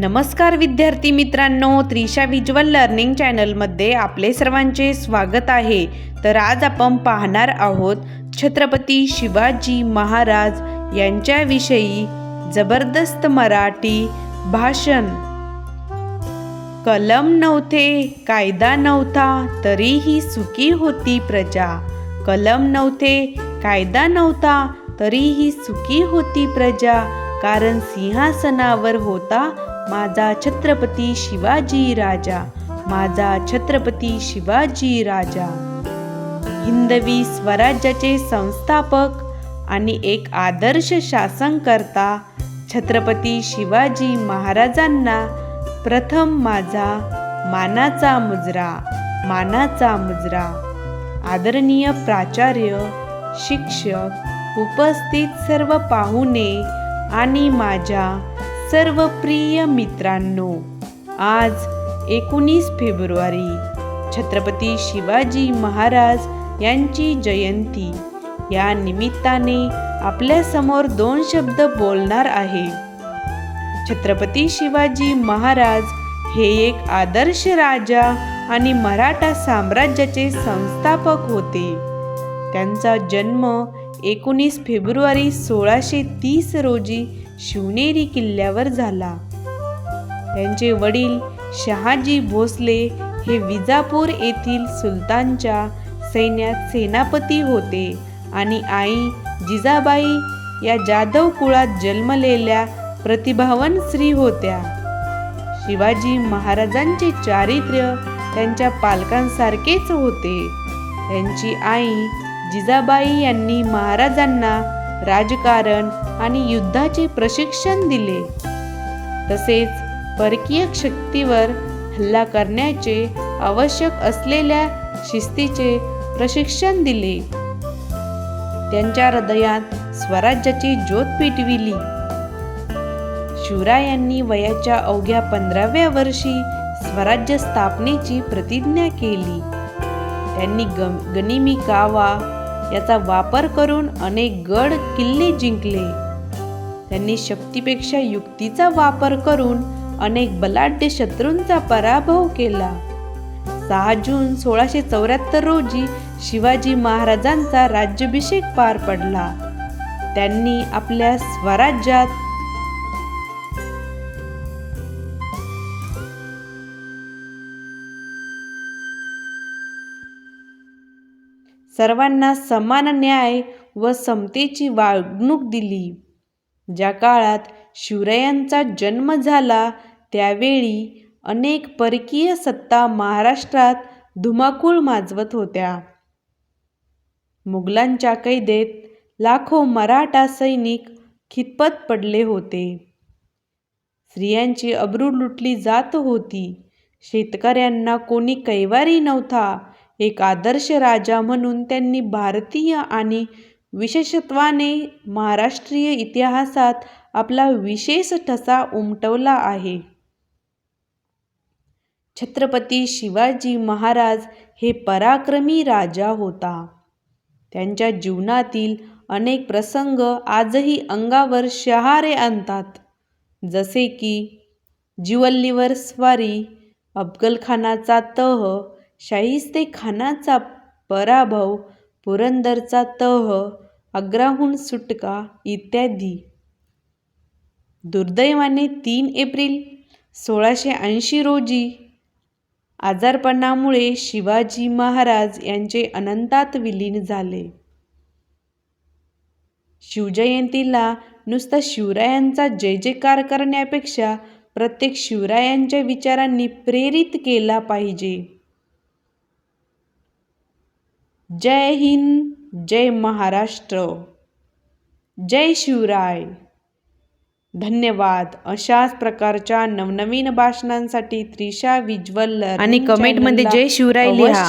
नमस्कार विद्यार्थी मित्रांनो त्रिशा विज्युअल लर्निंग चॅनलमध्ये आपले सर्वांचे स्वागत आहे. तर आज आपण पाहणार आहोत छत्रपती शिवाजी महाराज यांच्याविषयी जबरदस्त मराठी भाषण. कलम नव्हते कायदा नव्हता तरीही सुखी होती प्रजा. कलम नव्हते कायदा नव्हता तरीही सुखी होती प्रजा. कारण सिंहासनावर होता माझा छत्रपती शिवाजी राजा माझा छत्रपती शिवाजी राजा. हिंदवी स्वराज्याचे संस्थापक आणि एक आदर्श शासनकर्ता छत्रपती शिवाजी महाराजांना प्रथम माझा मानाचा मुजरा मानाचा मुजरा. आदरणीय प्राचार्य शिक्षक उपस्थित सर्व पाहुणे आणि माझ्या सर्व प्रिय मित्रांनो आज एकोणीस फेब्रुवारी छत्रपती शिवाजी महाराज यांची जयंती. या निमित्ताने आपल्यासमोर दोन शब्द बोलणार आहे. छत्रपती शिवाजी महाराज हे एक आदर्श राजा आणि मराठा साम्राज्याचे संस्थापक होते. त्यांचा जन्म एकोणीस फेब्रुवारी सोळाशे तीस रोजी शिवनेरी किल्ल्यावर झाला. त्यांचे वडील शहाजी भोसले हे विजापूर येथील सुलतानच्या सैन्यात सेनापती होते आणि आई जिजाबाई या जाधव कुळात जन्मलेल्या प्रतिभावन स्त्री होत्या. शिवाजी महाराजांचे चारित्र्य त्यांच्या पालकांसारखेच होते. त्यांची आई जिजाबाई यांनी महाराजांना राजकारण आणि युद्धाचे प्रशिक्षण दिले. तसेच परकीय शक्तीवर हल्ला करण्याचे आवश्यक असलेल्या शिस्तीचे प्रशिक्षण दिले. त्यांच्या हृदयात स्वराज्याची ज्योत पेटविली. शिवरायांनी वयाच्या अवघ्या पंधराव्या वर्षी स्वराज्य स्थापनेची प्रतिज्ञा केली. त्यांनी गम गनिमी कावा याचा वापर करून अनेक गड किल्ले जिंकले. त्यांनी शक्तीपेक्षा युक्तीचा वापर करून अनेक बलाढ्य शत्रूंचा पराभव केला. सहा जून सोळाशे चौऱ्याहत्तर रोजी शिवाजी महाराजांचा राज्याभिषेक पार पडला. त्यांनी आपल्या स्वराज्यात सर्वांना समान न्याय व समतेची वागणूक दिली. ज्या काळात शिवरायांचा जन्म झाला त्यावेळी अनेक परकीय सत्ता महाराष्ट्रात धुमाकूळ माजवत होत्या. मुघलांच्या कैदेत लाखो मराठा सैनिक खितपत पडले होते. स्त्रियांची अब्रू लुटली जात होती. शेतकऱ्यांना कोणी कैवारी नव्हता एक आदर्श राजा म्हणून त्यांनी भारतीय आणि विशेषत्वाने महाराष्ट्रीय इतिहासात आपला विशेष ठसा उमटवला आहे. छत्रपती शिवाजी महाराज हे पराक्रमी राजा होता. त्यांच्या जीवनातील अनेक प्रसंग आजही अंगावर शहारे आणतात. जसे की जिवल्लीवर स्वारी अफगलखानाचा तह शाहिस्ते खानाचा पराभव पुरंदरचा तह आग्राहून सुटका इत्यादी. दुर्दैवाने तीन एप्रिल सोळाशे ऐंशी रोजी आजारपणामुळे शिवाजी महाराज यांचे अनंतात विलीन झाले. शिवजयंतीला नुसता शिवरायांचा जय जयकार करण्यापेक्षा प्रत्येक शिवरायांच्या विचारांनी प्रेरित केला पाहिजे. जय हिंद जय महाराष्ट्र जय शिवराय धन्यवाद अशाच प्रकारच्या नवनवीन भाषणांसाठी त्रिशा विज्वल आणि comment मध्ये जय शिवराय लिहा.